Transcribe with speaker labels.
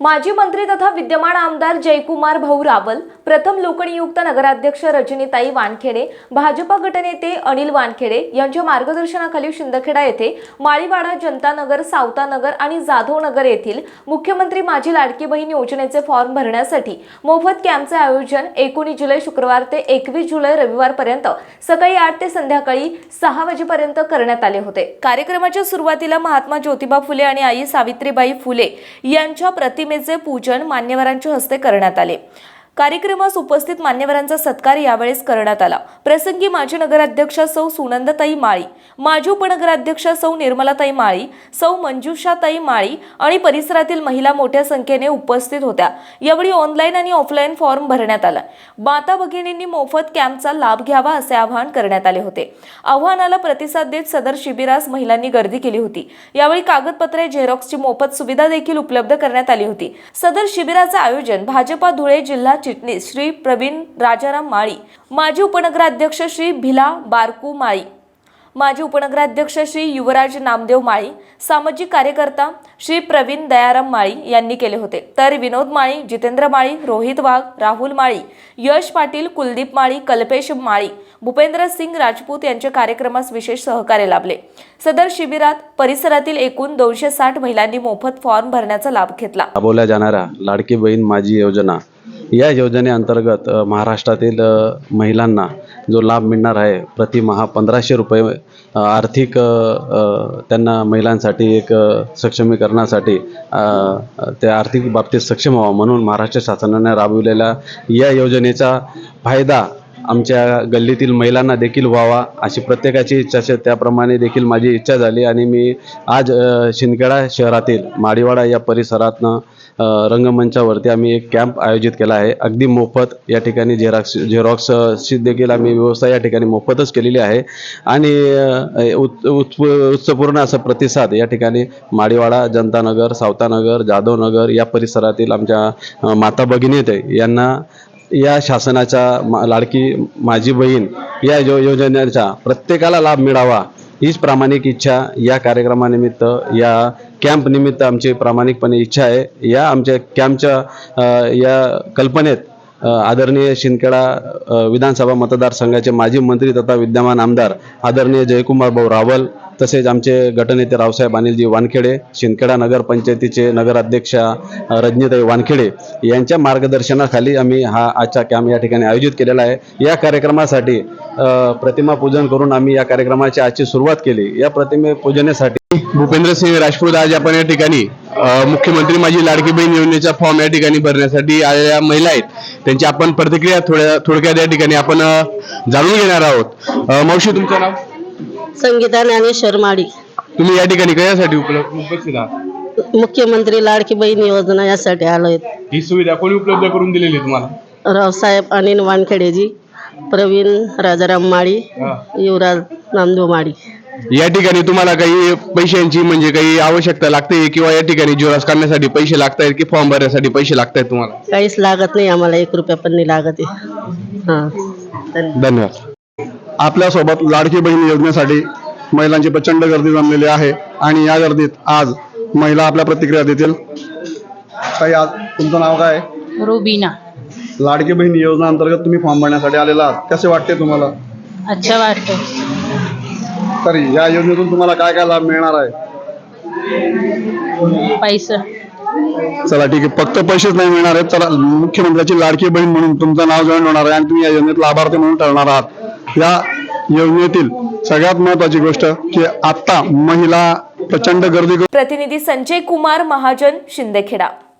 Speaker 1: माजी मंत्री तथा विद्यमान आमदार जयकुमार भाऊ रावल प्रथम लोकनियुक्त नगराध्यक्ष रजनीताई वानखेडे भाजपा गटनेते अनिल वानखेडे यांच्या मार्गदर्शनाखाली शिंदखेडा येथे माळीवाडा जनतानगर सावतानगर आणि जाधवनगर येथील मुख्यमंत्री माझी लाडकी बहीण योजनेचे फॉर्म भरण्यासाठी मोफत कॅम्पचे आयोजन एकोणीस जुलै शुक्रवार ते एकवीस जुलै रविवारपर्यंत सकाळी आठ ते संध्याकाळी सहा वाजेपर्यंत करण्यात आले होते. कार्यक्रमाच्या सुरुवातीला महात्मा ज्योतिबा फुले आणि आई सावित्रीबाई फुले यांच्या प्रतिमेचे पूजन मान्यवरांच्या हस्ते करण्यात आले. कार्यक्रमास उपस्थित मान्यवरांचा सत्कार यावेळेस करण्यात आला. प्रसंगी माजी नगराध्यक्षा सौ सुनंदताई माळी माजी उपनगराध्यक्षा सौ निर्मलाताई माळी सौ मंजुषाताई माळी आणि परिसरातील महिला मोठ्या संख्येने उपस्थित होत्या. यावेळी ऑनलाईन आणि ऑफलाईन फॉर्म भरण्यात आला. माता भगिनींनी मोफत कॅम्पचा लाभ घ्यावा असे आवाहन करण्यात आले होते. आव्हानाला प्रतिसाद देत सदर शिबिरास महिलांनी गर्दी केली होती. यावेळी कागदपत्रे झेरॉक्सची मोफत सुविधा देखील उपलब्ध करण्यात आली होती. सदर शिबिराचे आयोजन भाजपा धुळे जिल्हा चिटणीस श्री प्रवीण राजाराम माळी माजी उपनगराध्यक्ष श्री भिला बारकू माळी माजी उपनगराध्यक्ष श्री युवराज नामदेव माळी सामाजिक कार्यकर्ता श्री प्रवीण दयाराम माळी यांनी केले होते. तर विनोद माळी जितेंद्र माळी रोहित वाघ राहुल माळी यश पाटील कुलदीप माळी कल्पेश माळी भूपेंद्र सिंग राजपूत यांच्या कार्यक्रमास विशेष सहकार्य लाभले. सदर शिबिरात परिसरातील एकूण दोनशे साठ महिलांनी मोफत फॉर्म भरण्याचा लाभ घेतला.
Speaker 2: राबवल्या जाणारा लाडकी बहीण माझी योजना या योजनेअंतर्गत महाराष्ट्रातील महिलांना जो लाभ मिळणार आहे प्रतिमहा पंधराशे रुपये आर्थिक त्यांना महिलांसाठी एक सक्षमीकरणासाठी त्या आर्थिक बाबतीत सक्षम व्हावं म्हणून महाराष्ट्र शासनाने राबविलेल्या या योजनेचा फायदा आमच्या गल्लीतील महिलांना देखील व्हावा अशी प्रत्येकाची इच्छा असते त्याप्रमाणे देखील माझी इच्छा झाली. आणि मी आज शिंदखेडा शहरातील माडीवाडा या परिसरातनं रंगमंचावरती आम्ही एक कॅम्प आयोजित केला आहे. अगदी मोफत या ठिकाणी झेरॉक्स झेरॉक्सची देखील आम्ही व्यवस्था या ठिकाणी मोफतच केलेली आहे. आणि उत् उत्प उत्सपूर्ण असा प्रतिसाद या ठिकाणी माडीवाडा जनतानगर सावतानगर जाधवनगर या परिसरातील आमच्या माता भगिनी आहेत यांना या शासनाच्या मा लाडकी माझी बहीण या यो योजनेचा प्रत्येकाला लाभ मिळावा हीच प्रामाणिक इच्छा या कार्यक्रमानिमित्त या कॅम्पनिमित्त आमची प्रामाणिकपणे इच्छा आहे. या आमच्या कॅम्पच्या या कल्पनेत आदरणीय शिंदखेडा विधानसभा मतदारसंघाचे माजी मंत्री तथा विद्यमान आमदार आदरणीय जयकुमार भाऊ रावल तसेच आमचे गटनेते रावसाहेब अनिलजी वानखेडे शिंदखेडा नगरपंचायतीचे नगराध्यक्षा रजनीताई वानखेडे यांच्या मार्गदर्शनाखाली आम्ही हा आजचा कॅम्प या ठिकाणी आयोजित केलेला आहे. या कार्यक्रमासाठी प्रतिमा पूजन करून आम्ही या कार्यक्रमाची आजची सुरुवात केली. या प्रतिमे पूजनेसाठी
Speaker 3: भूपेंद्र सिंह राजपूत आज आपण या ठिकाणी मुख्यमंत्री माझी लाडकी बहीण योजनेचा फॉर्म या ठिकाणी भरण्यासाठी आलेल्या महिला आहेत. त्यांची आपण प्रतिक्रिया थोड्या थोडक्यात या ठिकाणी आपण जाणून घेणार आहोत. मावशी तुमचं नाव?
Speaker 4: संगीता ज्ञानेश्वर माडी
Speaker 3: तुम्ही या ठिकाणी कशासाठी उपलब्ध उपस्थित आहात?
Speaker 4: मुख्यमंत्री लाडकी बहीण योजना यासाठी आलोय.
Speaker 3: ही सुविधा कोणी उपलब्ध करून दिलेली आहे तुम्हाला?
Speaker 4: रावसाहेब अनिल वानखेडेजी प्रवीण राजाराम माळी
Speaker 3: हा.
Speaker 4: युवराज नामदेव माळी.
Speaker 3: या ठिकाणी तुम्हाला काही पैशांची म्हणजे काही आवश्यकता लागते किंवा या ठिकाणी जोरास करण्यासाठी पैसे लागत आहेत की फॉर्म भरण्यासाठी पैसे लागत आहेत तुम्हाला?
Speaker 4: काहीच लागत नाही आम्हाला एक रुपया पण नाही लागत आहे. हां. धन्यवाद.
Speaker 3: धन्यवाद.
Speaker 5: आपल्यासोबत लाडकी बहीण योजनेसाठी महिलांची प्रचंड गर्दी जमलेली आहे आणि या गर्दीत आज महिला आपल्या प्रतिक्रिया देतील. काही आज तुमचं नाव काय? आहे?
Speaker 6: रुबीना.
Speaker 5: लाडकी बहीण योजना अंतर्गत तुम्ही फॉर्म भरण्यासाठी आलेला आहात. कसे वाटते तुम्हाला?
Speaker 6: अच्छा वाटतं
Speaker 5: तरी या योजनेतून तुम्हाला काय काय लाभ मिळणार आहे?
Speaker 6: पैसा.
Speaker 5: चला ठीक आहे. फक्त पैसेच नाही मिळणार आहेत. चला मुख्यमंत्र्याची लाडकी बहीण म्हणून तुमचं नाव जॉईन होणार आहे आणि तुम्ही या योजनेत लाभार्थी म्हणून ठरणार आहात. या योजनेतील सगळ्यात महत्वाची गोष्ट की आता महिला प्रचंड गर्दी
Speaker 1: प्रतिनिधी संजय कुमार महाजन शिंदेखेडा.